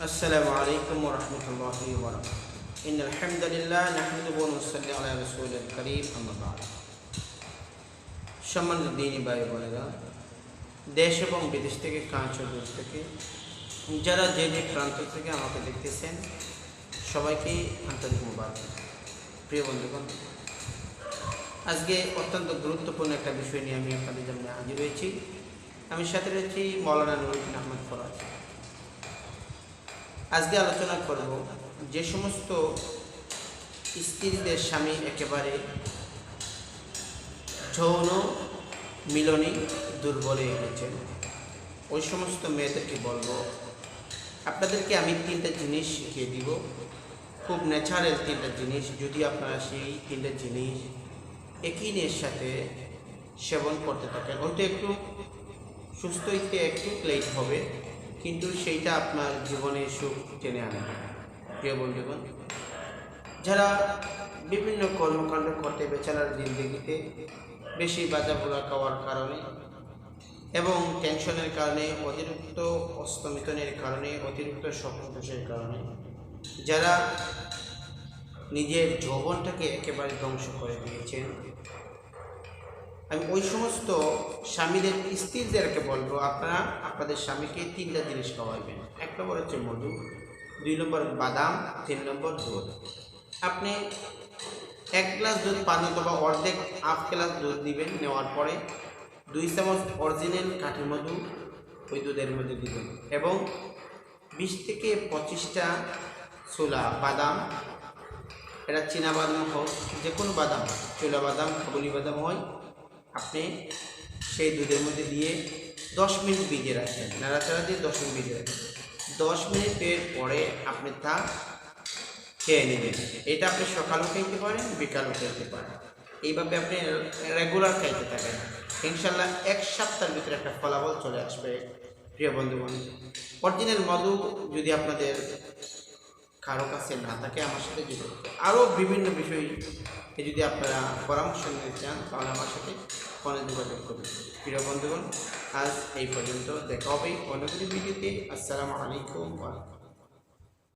السلام عليكم ورحمة الله وبركاته إن الحمد لله نحمده ونصلي على رسول الكريم أما بعد সম্মানিত দিনী ভাই বোনেরা দেশ এবং বিদেশ থেকে কাঞ্চল দূর থেকে যারা যে যে প্রান্ত থেকে আমাকে দেখতেছেন সবাইকে আন্তরিক মুবারক প্রিয় বন্ধুগণ আজকে অত্যন্ত গুরুত্বপূর্ণ একটা বিষয় নিয়ে আমি আপনাদের সামনে হাজির হয়েছি আমি সাথে রয়েছি মৌলানা নুরুদ্দিন আহমদ ফরাজ আজকে আলোচনা করব যে সমস্ত স্ত্রীদের স্বামী একেবারে যৌন মিলনে দুর্বলে গেছেন ওই সমস্ত মেয়েদেরকে বলব, আপনাদেরকে আমি তিনটা জিনিস শিখিয়ে দিব। খুব ন্যাচারাল তিনটা জিনিস, যদি আপনারা সেই তিনটা জিনিস একই নিয়ের সাথে সেবন করতে থাকেন হয়তো একটু সুস্থ হইতে একটু লেট হবে। কিন্তু সেইটা আপনার জীবনে সুখ টেনে আনে প্রিয় বন্ধুগণ যারা বিভিন্ন কর্মকাণ্ড করতে বেচারার জিন্দগিতে বেশি বাজা পোড়া খাওয়ার কারণে এবং টেনশনের কারণে, অতিরিক্ত অস্তমিতনের কারণে, অতিরিক্ত স্বপ্নদোষের কারণে, যারা নিজের যৌবনটাকে একেবারে ধ্বংস করে দিয়েছেন আমি ওই সমস্ত স্বামীদের স্ত্রীদেরকে বলব, আপনারা আপনাদের স্বামীকে তিনটা জিনিস খাওয়াইবেন। এক নম্বর হচ্ছে মধু, দুই নম্বর বাদাম, তিন নম্বর দুধ। আপনি এক গ্লাস দুধ পান অথবা অর্ধেক, হাফ গ্লাস দুধ দিবেন নেওয়ার পরে দুই চামচ অরিজিনাল কাঠি মধু ওই দুধের মধ্যে দিবেন এবং বিশ থেকে পঁচিশটা ছোলা বাদাম, এটা চীনা বাদাম হোক যে কোনো বাদাম, চোলা বাদাম কাবুলি বাদাম হয় আপনি সেই দুধের মধ্যে দিয়ে দশ মিনিট ভিজিয়ে রাখবেন নাড়াচাড়া দিয়ে দশ মিনিট ভিজিয়ে রাখবেন দশ মিনিটের পরে আপনি তা খেয়ে নেবেন। এটা আপনি সকালেও খাইতে পারেন, বিকালেও খাইতে পারেন। এইভাবে আপনি রেগুলার খাইতে থাকেন। ইনশাল্লাহ এক সপ্তাহের ভিতরে একটা ফলাফল চলে আসবে, প্রিয় বন্ধুগণ। অরিজিনাল মধু যদি আপনাদের কারও কাছে না থাকে, আমার সাথে করুন। আরও বিভিন্ন বিষয় যদি আপনারা পরামর্শ নিতে চান, তাহলে আমার সাথে ফোনে যোগাযোগ করুন। প্রিয় বন্ধুগণ, আজ এই পর্যন্ত দেখা হবে অন্য ভিডিওতে। আসসালামু আলাইকুম